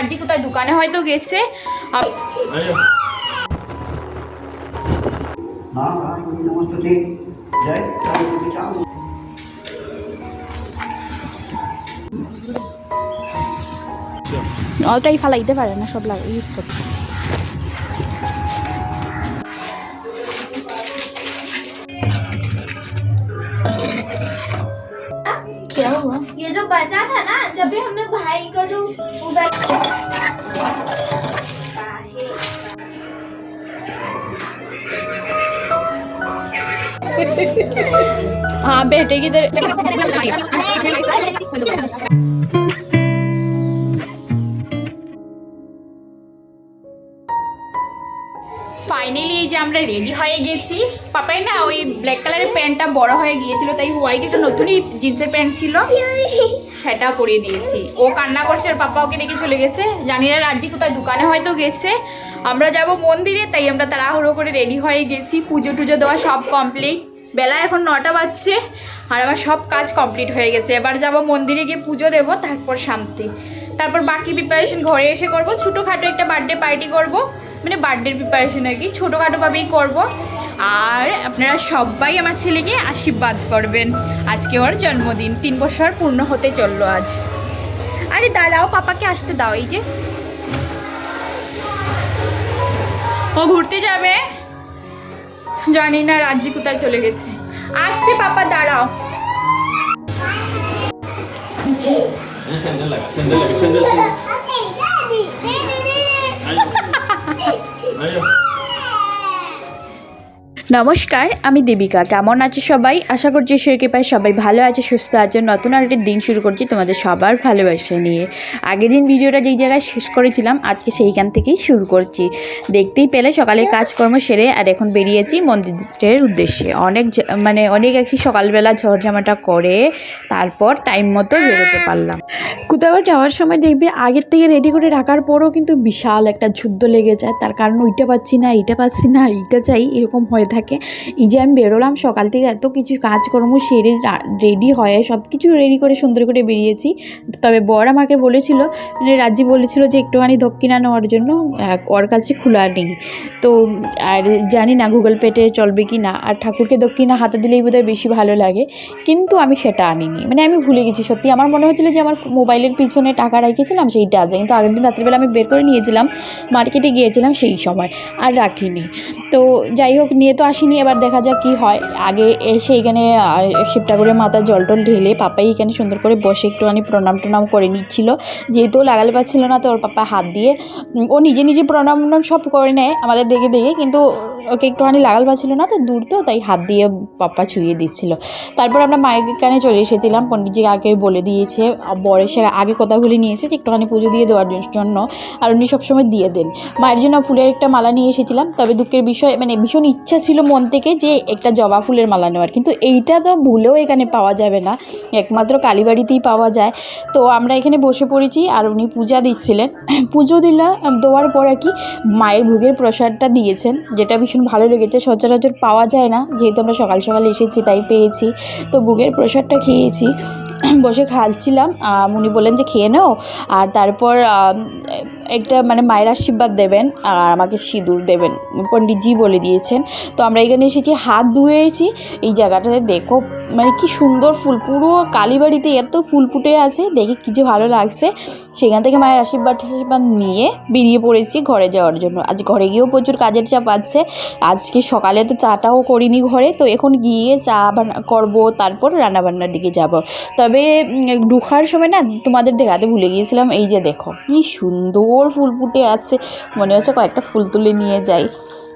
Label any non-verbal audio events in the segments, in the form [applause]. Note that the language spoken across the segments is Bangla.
আজকে কোথায়? দোকানে হয়তো গেছে। অলটাই ফালাইতে পারে না সব লাগে ইউজ করতে। ट्राई करूँ उधर। हाँ बेटे की तरह এই যে আমরা রেডি হয়ে গেছি। পাপাই না, ওই ব্ল্যাক কালারের প্যান্টটা বড় হয়ে গিয়েছিল, তাই হোয়াইট একটা নতুনই জিন্সের প্যান্ট ছিল। সেটা পরিয়ে দিয়েছি। ও কান্না করছে, আর পাপা ওকে ডেকে চলে গেছে। জানি না রাজ্যি কোথায়, দোকানে হয়তো গেছে। আমরা যাব মন্দিরে, তাই আমরা তাড়াহুড়ো করে রেডি হয়ে গেছি। পুজো টুজো দেওয়া সব কমপ্লিট বেলা এখন নটা বাজছে, আর আমার সব কাজ কমপ্লিট হয়ে গেছে। এবার যাব মন্দিরে গিয়ে পুজো দেবো, তারপর শান্তি। তারপর বাকি প্রিপারেশন ঘরে এসে করব। ছোটোখাটো একটা বার্থডে পার্টি করব। মানে বার্থডের প্রিপারেশন আর কি ছোটোখাটোভাবেই করব। আর আপনারা সবাই আমার ছেলেকে আশীর্বাদ করবেন। আজকে ওর জন্মদিন তিন বছর পূর্ণ হতে চলল আজ। আরে দাঁড়াও পাপাকে আসতে দাও এই যে। ও ঘুরতে যাবে? জানি না রাজ্যি কোথায় চলে গেছে। আসতে পাপা দাঁড়াও। স্যান্ডেল লাগা স্যান্ডেল লাগা স্যান্ডেল 哎呀 নমস্কার, আমি দেবিকা কেমন আছে সবাই? আশা করছি ঈশ্বর কৃপায় সবাই ভালো আছে, সুস্থ আছে। নতুন আরেকটি দিন শুরু করছি তোমাদের সবার ভালোবাসা নিয়ে। আগের দিন ভিডিওটা যেই জায়গায় শেষ করেছিলাম, আজকে সেইখান থেকেই শুরু করছি। দেখতেই পেলে সকালে কাজকর্ম সেরে, আর এখন বেরিয়েছি মন্দিরের উদ্দেশ্যে। অনেক মানে অনেক কি সকালবেলা ঝড়ঝামাটা করে, তারপর টাইম মতো বেরোতে পারলাম। কোথাও যাওয়ার সময় দেখবে আগের থেকে রেডি করে রাখার পরও কিন্তু বিশাল একটা যুদ্ধ লেগে যায়। তার কারণ ওইটা পাচ্ছি না, এইটা পাচ্ছি না, এইটা চাই, এরকম হয়ে থাকে। এই যে আমি বেরোলাম সকাল থেকে এত কিছু কাজকর্ম সেরে রেডি হয়ে সব কিছু রেডি করে সুন্দর করে বেরিয়েছি। তবে বর আমাকে বলেছিল মানে রাজ্যি বলেছিল যে একটুখানি দক্ষিণা নেওয়ার জন্য ওর কাছে খোলা নেই। তো, আর জানি না গুগল পেতে চলবে কি না, আর ঠাকুরকে দক্ষিণা হাতে দিলেই বোধহয় বেশি ভালো লাগে। কিন্তু আমি সেটা আনিনি। মানে আমি ভুলে গেছি সত্যি। আমার মনে হচ্ছিল যে আমার মোবাইলের পিছনে টাকা রেখেছিলাম, সেইটা আছে। কিন্তু আগের দিন রাত্রিবেলা আমি বের করে নিয়েছিলাম মার্কেটে গিয়েছিলাম সেই সময়, আর রাখিনি। তো যাই হোক, নিয়ে তো আসিনি এবার দেখা যাক কি হয়। আগে এসে এখানে আহ, শিব ঠাকুরের মাথায় জল টল ঢেলে পাপাই এখানে সুন্দর করে বসে একটুখানি প্রণাম টনাম করে নিচ্ছিল। যেহেতু লাগালে পাচ্ছিল না তো ওর পাপা হাত দিয়ে ও নিজে নিজে প্রণাম সব করে নেয় আমাদের দেখে দেখে কিন্তু ওকে একটুখানি লাগাল পাচ্ছিল না, তো দূর তো, তাই হাত দিয়ে পাপ্পা ছুঁয়ে দিচ্ছিল। তারপর আমরা মায়ের কানে চলে এসেছিলাম, পণ্ডিতজি আগে বলে দিয়েছে বরের এসে আগে কথা বলে নিয়েছে যে একটুখানি পুজো দিয়ে দেওয়ার জন্য, আর উনি সবসময় দিয়ে দেন। মায়ের জন্য ফুলের একটা মালা নিয়ে এসেছিলাম, তবে দুঃখের বিষয় মানে ভীষণ ইচ্ছা ছিল মন থেকে যে একটা জবা ফুলের মালা নেওয়ার, কিন্তু এইটা তো ভুলেও এখানে পাওয়া যাবে না, একমাত্র কালীবাড়িতেই পাওয়া যায়। তো আমরা এখানে বসে পড়েছি, আর উনি পূজা দিচ্ছিলেন। পুজো দিলা দেওয়ার পর আর কি মায়ের ভোগের প্রসাদটা দিয়েছেন, যেটা ভীষণ ভালো লেগেছে। সচরাচর পাওয়া যায় না। যেহেতু আমরা সকাল সকাল এসেছি, তাই পেয়েছি। তো বুকের প্রসাদটা খেয়েছি। [clears throat] বসে খাচ্ছিলাম। উনি বললেন যে, খেয়ে নাও। আর তারপর একটা মানে মায়ের আশীর্বাদ দেবেন আর আমাকে সিঁদুর দেবেন। পণ্ডিতজি বলে দিয়েছেন। তো আমরা এখানে এসেছি, হাত ধুয়েছি। এই জায়গাটাতে দেখো মানে কি সুন্দর ফুল। পুরো কালীবাড়িতে এত ফুল ফুটে আছে, দেখে কি যে ভালো লাগছে। সেখান থেকে মায়ের আশীর্বাদ আশীর্বাদ নিয়ে বেরিয়ে পড়েছি ঘরে যাওয়ার জন্য। আজ ঘরে গিয়েও প্রচুর কাজের চাপ আছে। আজকে সকালে তো চাটাও করিনি ঘরে। তো এখন গিয়ে চা বানা করব, তারপর রান্নাবান্নার দিকে যাব। তবে উম, ঢুকার সময় না তোমাদের দেখাতে ভুলে গিয়েছিলাম। এই যে দেখো কি সুন্দর ফুল ফুটে আছে। মনে হচ্ছে কয়েকটা ফুল তুলে নিয়ে যাই।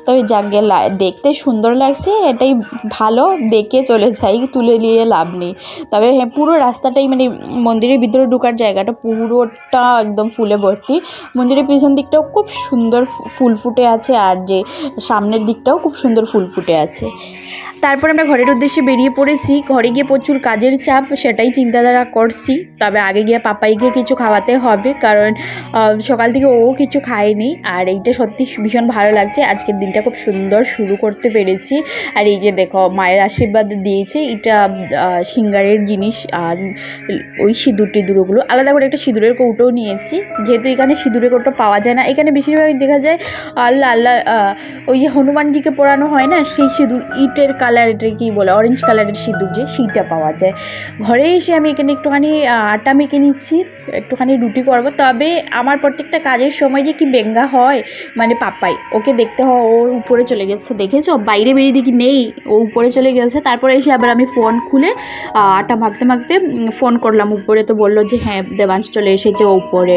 তবে যাকে দেখতে সুন্দর লাগছে, এটাই ভালো, দেখে চলে যাই, তুলে নিয়ে লাভ নেই। তবে হ্যাঁ পুরো রাস্তাটাই মানে মন্দিরের ভিতরে ঢুকার জায়গাটা পুরোটা একদম ফুলে ভর্তি। মন্দিরের পিছন দিকটাও খুব সুন্দর ফুল ফুটে আছে, আর যে সামনের দিকটাও খুব সুন্দর ফুল ফুটে আছে। তারপর আমরা ঘরের উদ্দেশ্যে বেরিয়ে পড়েছি। ঘরে গিয়ে প্রচুর কাজের চাপ, সেটাই চিন্তাধারা করছি। তবে আগে গিয়ে পাপাইকে কিছু খাওয়াতে হবে, কারণ সকাল থেকে ও কিছু খায়নি, আর এইটা সত্যি ভীষণ ভালো লাগছে। আজকের দিন দিনটা খুব সুন্দর শুরু করতে পেরেছি। আর এই যে দেখো, মায়ের আশীর্বাদ দিয়েছে। এটা সিঙ্গারের জিনিস আর ওই সিঁদুর টিঁদুরগুলো আলাদা করে একটা সিঁদুরের কৌটোও নিয়েছি। যেহেতু এখানে সিঁদুরের কৌটো পাওয়া যায় না, এখানে বেশিরভাগ দেখা যায় আল্লাহ আল্লাহ ওই যে হনুমানজিকে পরানো হয় না, সেই সিঁদুর, ইটের কালার এটা কি বলে অরেঞ্জ কালারের সিঁদুর যে, সেইটা পাওয়া যায়। ঘরে এসে আমি এখানে একটুখানি আটা মেখে নিচ্ছি, একটুখানি রুটি করব। তবে আমার প্রত্যেকটা কাজের সময় যে কি বেঙ্গা হয় মানে পাপাই ওকে দেখতে হয় ও উপরে চলে গেছে, দেখেছ? বাইরে বেরিয়ে দিকে নেই, ও উপরে চলে গেছে। তারপরে এসে আবার আমি ফোন খুলে আটা মাখতে মাখতে ফোন করলাম। উপরে তো বলল যে হ্যাঁ দেবাংশ চলে এসেছে ও উপরে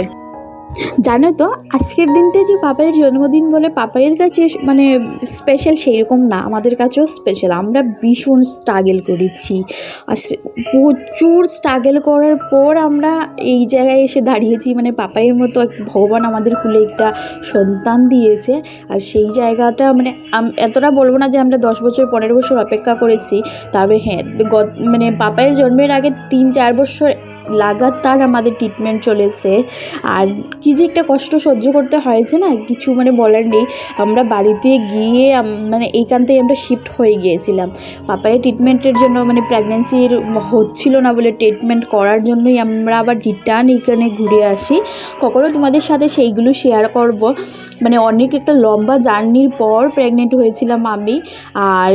জানো তো, আজকের দিনটা যে পাপাইয়ের জন্মদিন বলে পাপাইয়ের কাছে মানে স্পেশাল সেই রকম না, আমাদের কাছেও স্পেশাল আমরা ভীষণ স্ট্রাগেল করেছি। আর প্রচুর স্ট্রাগল করার পর আমরা এই জায়গায় এসে দাঁড়িয়েছি। মানে পাপাইয়ের মতো ভগবান আমাদের কুলে একটা সন্তান দিয়েছে। আর সেই জায়গাটা মানে এতটা বলব না যে আমরা দশ বছর, পনেরো বছর অপেক্ষা করেছি। তবে হ্যাঁ মানে পাপাইয়ের জন্মের আগে তিন, চার বছর লাগাতার আমাদের ট্রিটমেন্ট চলেছে। আর কি যে একটা কষ্ট সহ্য করতে হয়েছে না? কিছু মানে বলার নেই। আমরা বাড়িতে গিয়ে মানে এইখান থেকে আমরা শিফট হয়ে গিয়েছিলাম। পাপায়ের ট্রিটমেন্টের জন্য মানে প্রেগনেন্সির হচ্ছিল না বলে ট্রিটমেন্ট করার জন্যই আমরা আবার রিটার্ন এখানে ঘুরে আসি। কখনো তোমাদের সাথে সেইগুলো শেয়ার করব। মানে অনেক একটা লম্বা জার্নির পর প্রেগনেন্ট হয়েছিলাম আমি। আর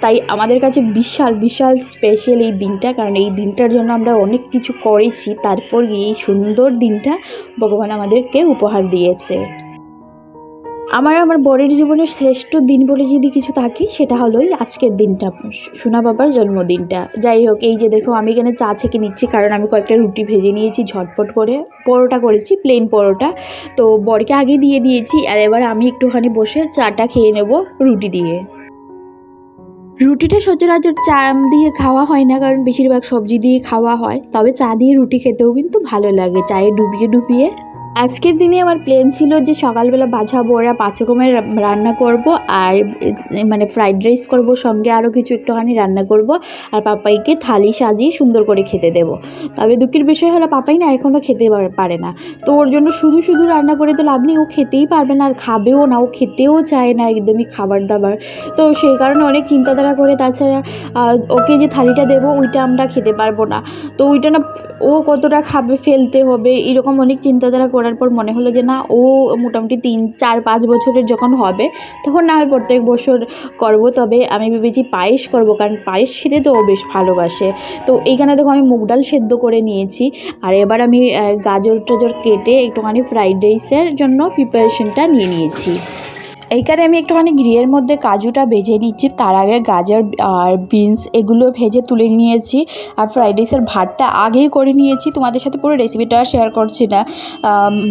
তাই আমাদের কাছে বিশাল বিশাল স্পেশাল এই দিনটা। কারণ এই দিনটার জন্য আমরা অনেক কিছু করেছি, তারপর এই সুন্দর দিনটা ভগবান আমাদেরকে উপহার দিয়েছে। আমার আমার বরের জীবনের শ্রেষ্ঠ দিন বলে যদি কিছু থাকি, সেটা হলো এই আজকের দিনটা, সোনা বাবার জন্মদিনটা। যাই হোক, এই যে দেখো, আমি এখানে চা ছেঁকে নিচ্ছি, কারণ আমি কয়েকটা রুটি ভেজে নিয়েছি, ঝটপট করে পরোটা করেছি প্লেন পরোটা। তো বরকে আগে দিয়ে দিয়েছি, আর এবার আমি একটুখানি বসে চাটা খেয়ে নেব রুটি দিয়ে। রুটিটা সচরাচর চা দিয়ে খাওয়া হয় না, কারণ বেশিরভাগ সবজি দিয়ে খাওয়া হয়। তবে চা দিয়ে রুটি খেতেও কিন্তু ভালো লাগে। চায়ে ডুবিয়ে ডুবিয়ে আজকের দিনে আমার প্ল্যান ছিল যে সকালবেলা বাছা বড়া পাঁচ রকমের রান্না করব আর মানে ফ্রাইড রাইস করব, সঙ্গে আরও কিছু একটুখানি রান্না করব আর পাপাইকে থালি সাজিয়ে সুন্দর করে খেতে দেব। তবে দুঃখের বিষয় হলো পাপাই না এখনও খেতে পারে না। তো ওর জন্য শুধু শুধু রান্না করে তো লাভ নেই, ও খেতেই পারবে না আর খাবেও না, ও খেতেও চায় না একদমই খাবার দাবার। তো সেই কারণে অনেক চিন্তাধারা করে, তাছাড়া ওকে যে থালিটা দেবো ওইটা আমরা খেতে পারব না। তো ওইটা না ও কতটা খাবে ফেলতে হবে, এরকম অনেক চিন্তাধারা করার পর মনে হলো যে না, ও মোটামুটি তিন, চার, পাঁচ বছরের যখন হবে, তখন না হয় প্রত্যেক বছর করব। তবে আমি ভেবেছি পায়েস করব, কারণ পায়েস খেতে তো ও বেশ ভালোবাসে। তো এইখানে দেখো আমি মুগ ডাল সেদ্ধ করে নিয়েছি। আর এবার আমি গাজর টাজর কেটে একটুখানি ফ্রাইড রাইসের জন্য প্রিপারেশনটা নিয়ে নিয়েছি। এইখানে আমি একটুখানি গ্রিয়ের মধ্যে কাজুটা ভেজে নিচ্ছি। তার আগে গাজর আর বিনস এগুলো ভেজে তুলে নিয়েছি আর ফ্রাইড রাইসের ভাতটা আগেই করে নিয়েছি। তোমাদের সাথে পুরো রেসিপিটা শেয়ার করছি না।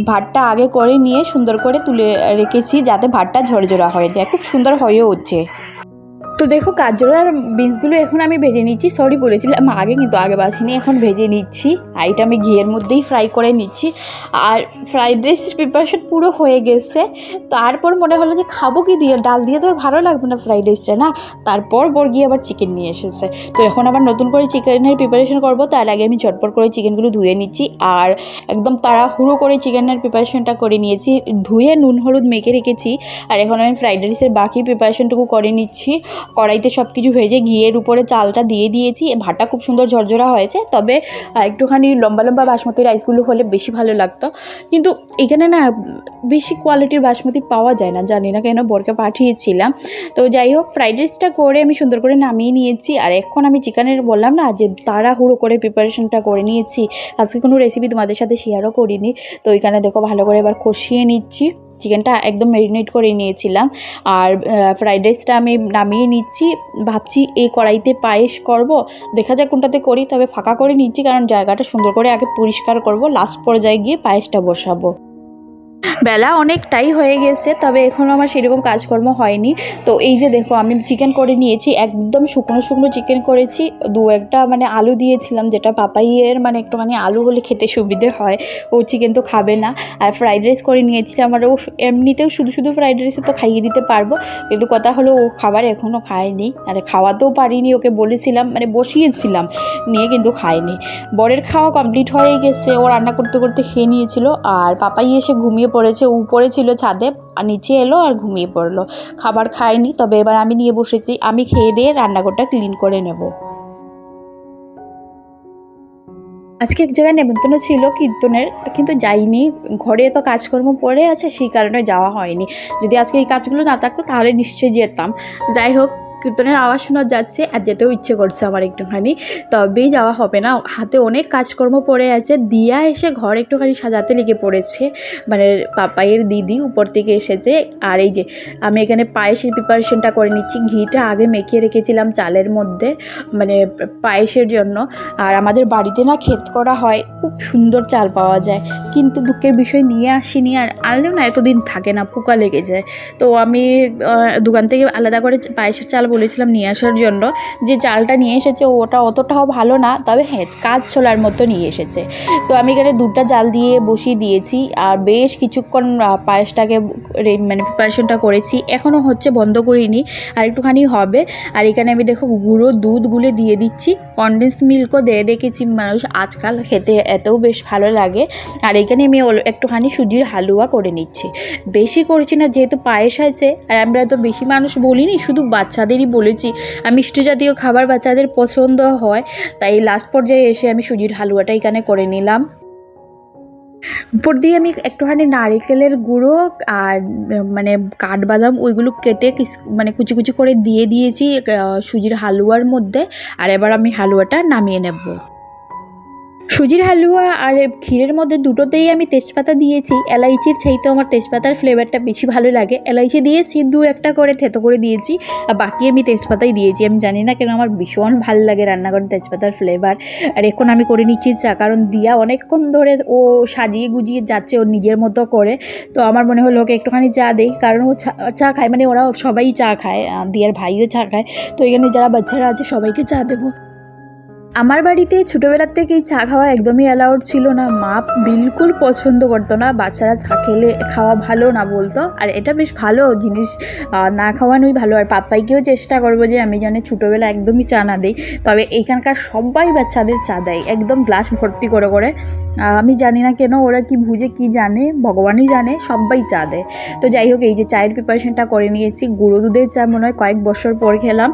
ভাতটা আগে করে নিয়ে সুন্দর করে তুলে রেখেছি যাতে ভাতটা ঝরঝরা হয়ে যায়। খুব সুন্দর হয়েও উঠছে। তো দেখো গাজর আর বিনসগুলো এখন আমি ভেজে নিচ্ছি। সরি বলেছিলাম আগে কিন্তু আগে বাছিনি এখন ভেজে নিচ্ছি। আর এটা আমি ঘিয়ের মধ্যেই ফ্রাই করে নিচ্ছি। আর ফ্রাইড রাইসের প্রিপারেশন পুরো হয়ে গেছে। তারপর মনে হলো যে খাব কি দিয়ে? ডাল দিয়ে তো আর ভালো লাগবে না ফ্রাইড রাইসটা না? তারপর বর গিয়ে আবার চিকেন নিয়ে এসেছে। তো এখন আবার নতুন করে চিকেনের প্রিপারেশন করব। তার আগে আমি ঝটপট করে চিকেনগুলো ধুয়ে নিচ্ছি। আর একদম তাড়াহুড়ো করে চিকেনের প্রিপারেশনটা করে নিয়েছি। ধুয়ে নুন, হলুদ মেখে রেখেছি। আর এখন আমি ফ্রাইড রাইসের বাকি প্রিপারেশনটুকু করে নিচ্ছি। কড়াইতে সব কিছু ভেজে ঘিয়ের উপরে চালটা দিয়ে দিয়েছি। ভাটা খুব সুন্দর ঝরঝরা হয়েছে। তবে একটুখানি লম্বা লম্বা বাসমতি রাইসগুলো হলে বেশি ভালো লাগতো। কিন্তু এখানে না, বেশি কোয়ালিটির বাসমতি পাওয়া যায় না। জানি না কেন বরকে পাঠিয়েছিলাম। তো যাই হোক ফ্রাইড রাইসটা করে আমি সুন্দর করে নামিয়ে নিয়েছি। আর এখন আমি চিকেনের বললাম না, যে তাড়াহুড়ো করে প্রিপারেশনটা করে নিয়েছি। আজকে কোনো রেসিপি তোমাদের সাথে শেয়ারও করিনি। তো এখানে দেখো ভালো করে এবার কষিয়ে নিচ্ছি। চিকেনটা একদম ম্যারিনেট করে নিয়েছিলাম। আর ফ্রাইড রাইসটা আমি নামিয়ে নিচ্ছি। ভাবছি এই কড়াইতে পায়েস করব। দেখা যাক কোনটাতে করি, তবে ফাঁকা করে নিচ্ছি কারণ জায়গাটা সুন্দর করে আগে পরিষ্কার করব। লাস্ট পর্যায়ে গিয়ে পায়েসটা বসাবো। বেলা অনেকটাই হয়ে গেছে, তবে এখনও আমার সেরকম কাজকর্ম হয়নি। তো এই যে দেখো, আমি চিকেন করে নিয়েছি, একদম শুকনো শুকনো চিকেন করেছি। দু একটা মানে আলু দিয়েছিলাম, যেটা পাপাইয়ের মানে একটুখানি আলু হলে খেতে সুবিধে হয়, ও চিকেন তো খাবে না। আর ফ্রাইড রাইস করে নিয়েছিলাম আর ও এমনিতেও শুধু শুধু ফ্রাইড রাইসে তো খাইয়ে দিতে পারব, কিন্তু কথা হলো ও খাবার এখনও খায়নি। আর খাওয়াতেও পারিনি, ওকে বলেছিলাম মানে বসিয়েছিলাম, নিয়ে কিন্তু খায়নি। বরের খাওয়া কমপ্লিট হয়ে গেছে, ও রান্না করতে করতে খেয়ে নিয়েছিল, আর পাপাই এসে ঘুমিয়ে পড়েছে, উপরে ছিল ছাদে, আর নিচে এলো আর ঘুমিয়ে পড়ল। খাবার খায়নি, তবে এবার আমি নিয়ে বসেছি, আমি খেয়ে দিয়ে রান্নাঘরটা ক্লিন করে নেব। আজকে এক জায়গায় নেমন্তন্ন ছিল কীর্তনের, কিন্তু যাইনি। ঘরে তো কাজকর্ম পড়ে আছে, সেই কারণে যাওয়া হয়নি। যদি আজকে এই কাজগুলো না থাকতো, তাহলে নিশ্চয়ই যেতাম। যাই হোক কীর্তনের আওয়াজ শোনা যাচ্ছে আর যেতেও ইচ্ছে করছে আমার একটুখানি। তবেই যাওয়া হবে না। হাতে অনেক কাজকর্ম পড়ে আছে। দিয়া এসে ঘর একটুখানি সাজাতে লেগে পড়েছে। মানে পাপাইয়ের দিদি উপর থেকে এসেছে। আর এই যে আমি এখানে পায়েসের প্রিপারেশনটা করে নিচ্ছি। ঘিটা আগে মেখে রেখেছিলাম চালের মধ্যে মানে পায়েসের জন্য। আর আমাদের বাড়িতে না ক্ষেত করা হয়। খুব সুন্দর চাল পাওয়া যায়। কিন্তু দুঃখের বিষয়, নিয়ে আসিনি। আর আনলেও না এতদিন থাকে না, পোকা লেগে যায়। তো আমি দোকান থেকে আলাদা করে পায়েসের চাল বলেছিলাম নিয়ে আসার জন্য যে চালটা নিয়ে এসেছে ওটা অতটাও ভালো না, তবে হ্যাঁ কাজ ছোলার মতো নিয়ে এসেছে। তো আমি এখানে দুধটা জাল দিয়ে বসিয়ে দিয়েছি আর বেশ কিছুক্ষণ পায়েসটাকে মানে প্রিপারেশনটা করেছি। এখনও হচ্ছে বন্ধ করিনি, আর একটুখানি হবে। আর এখানে আমি দেখো গুঁড়ো দুধ গুলে দিয়ে দিচ্ছি। কনডেন্স মিল্কও দিয়ে দেখেছি মানুষ আজকাল খেতে এতেও বেশ ভালো লাগে। আর এখানে আমি একটুখানি সুজির হালুয়া করে নিচ্ছি। বেশি করছি না, যেহেতু পায়েস আছে আর আমরা তো বেশি মানুষ বলিনি, শুধু বাচ্চাদেরই বলেছি, আর মিষ্টি জাতীয় খাবার বাচ্চাদের পছন্দ হয়, তাই লাস্ট পর্যায়ে এসে আমি সুজির হালুয়াটা এখানে করে নিলাম। উপর দিয়ে আমি একটুখানি নারিকেলের গুঁড়ো আর মানে কাঠবাদাম ওইগুলো কেটে মানে কুচি কুচি করে দিয়ে দিয়েছি সুজির হালুয়ার মধ্যে, আর এবার আমি হালুয়াটা নামিয়ে নেব। সুজির হালুয়া আর ক্ষীরের মধ্যে দুটোতেই আমি তেজপাতা দিয়েছি। এলাইচির চাইতে আমার তেজপাতার ফ্লেভারটা বেশি ভালো লাগে। এলাইচি দিয়েছি দু একটা করে থেতো করে দিয়েছি আর বাকি আমি তেজপাতাই দিয়েছি। আমি জানি না কেন আমার ভীষণ ভালো লাগে রান্নাঘরে তেজপাতার ফ্লেভার আর এখন আমি করে নিচ্ছি চা, কারণ দিয়া অনেকক্ষণ ধরে ও সাজিয়ে গুজিয়ে যাচ্ছে ওর নিজের মতো করে। তো আমার মনে হলো ওকে একটুখানি চা দেই, কারণ ও চা- খায় মানে ওরা সবাই চা খায় দিয়ার ভাইও চা খায়। তো এখানে যারা বাচ্চারা আছে সবাইকে চা দেবো। আমার বাড়িতে ছোটোবেলার থেকেই চা খাওয়া একদমই অ্যালাউড ছিল না। মা বিলকুল পছন্দ করতো না। বাচ্চারা চা খেলে, খাওয়া ভালো না বলতো। আর এটা বেশ ভালো জিনিস। না খাওয়ানোই ভালো। আর পাপ্পাইকেও চেষ্টা করব যে আমি জানি ছোটোবেলা একদমই চা না দিই। তবে এখানকার সবাই বাচ্চাদের চা দেয়। একদম গ্লাস ভর্তি করে করে। আমি জানি না কেন ওরা কি বুঝে, কি জানে? ভগবানই জানে সবাই চা দেয়। তো যাই হোক, এই যে চায়ের প্রিপারেশনটা করে নিয়েছি। গুঁড়ো দুধের চা মনে হয় কয়েক বছর পর খেলাম।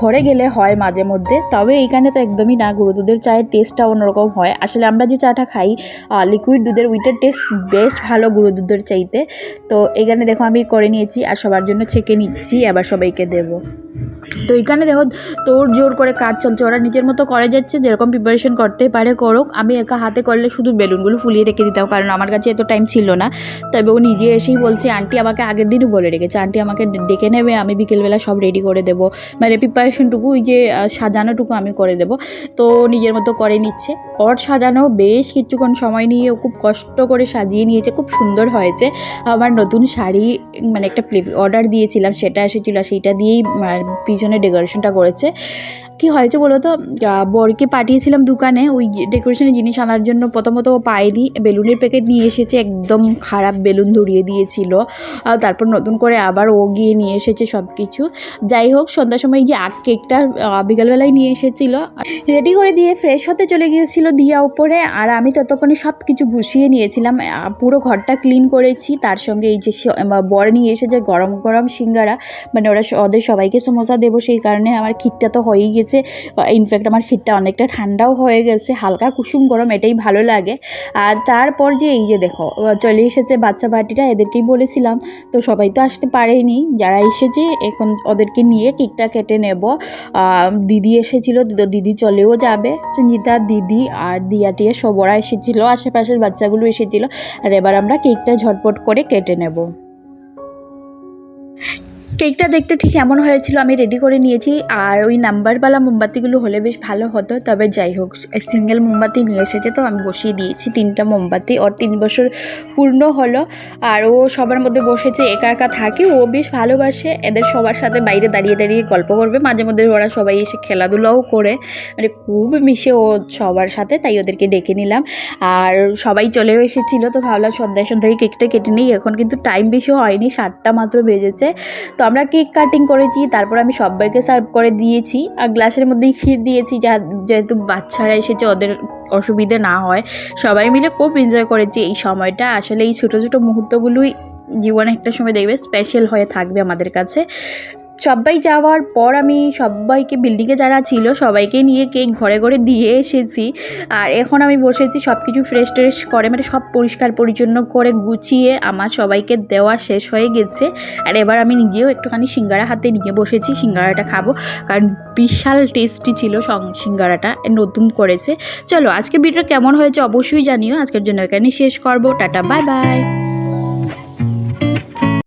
ঘরে গেলে হয় মাঝে মধ্যে। তবে এইখানে তো একদমই না গরু। দুধের চায়ের টেস্টটা অন্যরকম হয়। আসলে আমরা যে চাটা খাই লিকুইড দুধের উইটার টেস্ট বেশ ভালো গরু দুধের চাইতে। তো এখানে দেখো আমি করে নিয়েছি আর সবার জন্য ছেঁকে নিচ্ছি আবার সবাইকে দেবো। তো এখানে দেখো তোর জোর করে কাজ চলছে। ওরা নিজের মতো করে যাচ্ছে যেরকম প্রিপারেশন করতে পারে করুক। আমি একা হাতে করলে শুধু বেলুনগুলো ফুলিয়ে রেখে দিতাম কারণ আমার কাছে এত টাইম ছিল না। তবে ও নিজে এসেই বলছে আন্টি আমাকে আগের দিনও বলে রেখেছে আন্টি আমাকে ডেকে নেবে আমি বিকেলবেলা সব রেডি করে দেবো। মানে প্রিপারেশনটুকু ওই যে সাজানোটুকু আমি করে দেবো। তো নিজের মতো করে নিচ্ছে। ওর সাজানো বেশ কিছুক্ষণ সময় নিয়ে ও খুব কষ্ট করে সাজিয়ে নিয়েছে খুব সুন্দর হয়েছে। আমার নতুন শাড়ি মানে একটা অর্ডার দিয়েছিলাম সেটা এসেছিল সেইটা দিয়েই আহ, পিছনে ডেকোরেশনটা করেছে। কি হয়েছে বলো তো বরকে পাঠিয়েছিলাম দোকানে, ওই ডেকোরেশনের জিনিস আনার জন্য। প্রথমত ও পায়নি, বেলুনের প্যাকেট নিয়ে এসেছে, একদম খারাপ বেলুন ধরিয়ে দিয়েছিল। তারপর নতুন করে আবার ও গিয়ে নিয়ে এসেছে সব কিছু যাই হোক, সন্ধ্যার সময় যে আগ কেকটা বিকালবেলায় নিয়ে এসেছিল। রেডি করে দিয়ে ফ্রেশ হতে চলে গিয়েছিল দিয়া উপরে, আর আমি ততক্ষণে সব কিছু গুছিয়ে নিয়েছিলাম। পুরো ঘরটা ক্লিন করেছি। তার সঙ্গে এই যে বর নিয়ে এসেছে গরম গরম সিঙ্গারা। মানে ওরা ওদের সবাইকে সমোসা দেবো সেই কারণে আমার ক্ষীরটা তো হয়েই গেছে ইনফ্যাক্ট আমার ক্ষীরটা অনেকটা ঠান্ডাও হয়ে গেছে, হালকা কুসুম গরম, এটাই ভালো লাগে। আর তারপর যে এই যে দেখো চলে এসেছে বাচ্চা পার্টিরা এদেরকেই বলেছিলাম, তো সবাই তো আসতে পারেনি। যারা এসেছে, এখন ওদেরকে নিয়ে কেকটা কেটে নেব। দিদি এসেছিল দিদি চলেও যাবে। সঞ্জিতা দিদি আর দিয়া টিয়া সব, ওরা এসেছিল, আশেপাশের বাচ্চাগুলো এসেছিল। আর এবার আমরা কেকটা ঝটপট করে কেটে নেব। কেকটা দেখতে ঠিক এমন হয়েছিল, আমি রেডি করে নিয়েছি। আর ওই নাম্বারওয়ালা মোমবাতিগুলো হলে বেশ ভালো হতো, তবে যাই হোক সিঙ্গেল মোমবাতি নিয়ে এসেছে তো, আমি বসিয়ে দিয়েছি তিনটা মোমবাতি। ওর তিন বছর পূর্ণ হলো, আর ও সবার মধ্যে বসেছে, একা একা থাকে, ও বেশ ভালোবাসে। এদের সবার সাথে বাইরে দাঁড়িয়ে দাঁড়িয়ে গল্প করবে, মাঝে মধ্যে ওরা সবাই এসে খেলাধুলাও করে। মানে খুব মিশে ও সবার সাথে, তাই ওদেরকে ডেকে নিলাম। আর সবাই চলেও এসেছিল, তো ভাবলাম সন্ধ্যায় সন্ধ্যায় কেকটা কেটে নিই, এখন কিন্তু টাইম বেশি হয়নি, সাতটা মাত্র বেজেছে। তো আমরা কেক কাটিং করেছি, তারপর আমি সবাইকে সার্ভ করে দিয়েছি। আর গ্লাসের মধ্যেই ক্ষীর দিয়েছি, যা যেহেতু বাচ্চারা এসেছে, ওদের অসুবিধে না হয়। সবাই মিলে খুব এনজয় করেছি এই সময়টা। আসলে এই ছোটো ছোটো মুহূর্তগুলোই জীবনে একটা সময় দেখবে স্পেশাল হয়ে থাকবে আমাদের কাছে। সবাই যাওয়ার পর আমি সবাইকে বিল্ডিংয়ে যারা ছিল, সবাইকে নিয়ে কেক ঘরে ঘরে দিয়ে এসেছি। আর এখন আমি বসেছি সব কিছু ফ্রেশ ট্রেশ করে মানে সব পরিষ্কার পরিচ্ছন্ন করে গুছিয়ে আমার সবাইকে দেওয়া শেষ হয়ে গেছে। আর এবার আমি নিজেও একটুখানি সিঙ্গারা হাতে নিয়ে বসেছি, সিঙ্গারাটা খাব। কারণ বিশাল টেস্টি ছিল সিঙ্গারাটা নতুন করেছে। চলো আজকে ভিডিওটা কেমন হয়েছে অবশ্যই জানিও। আজকের জন্য এখানে শেষ করব। Tata bye bye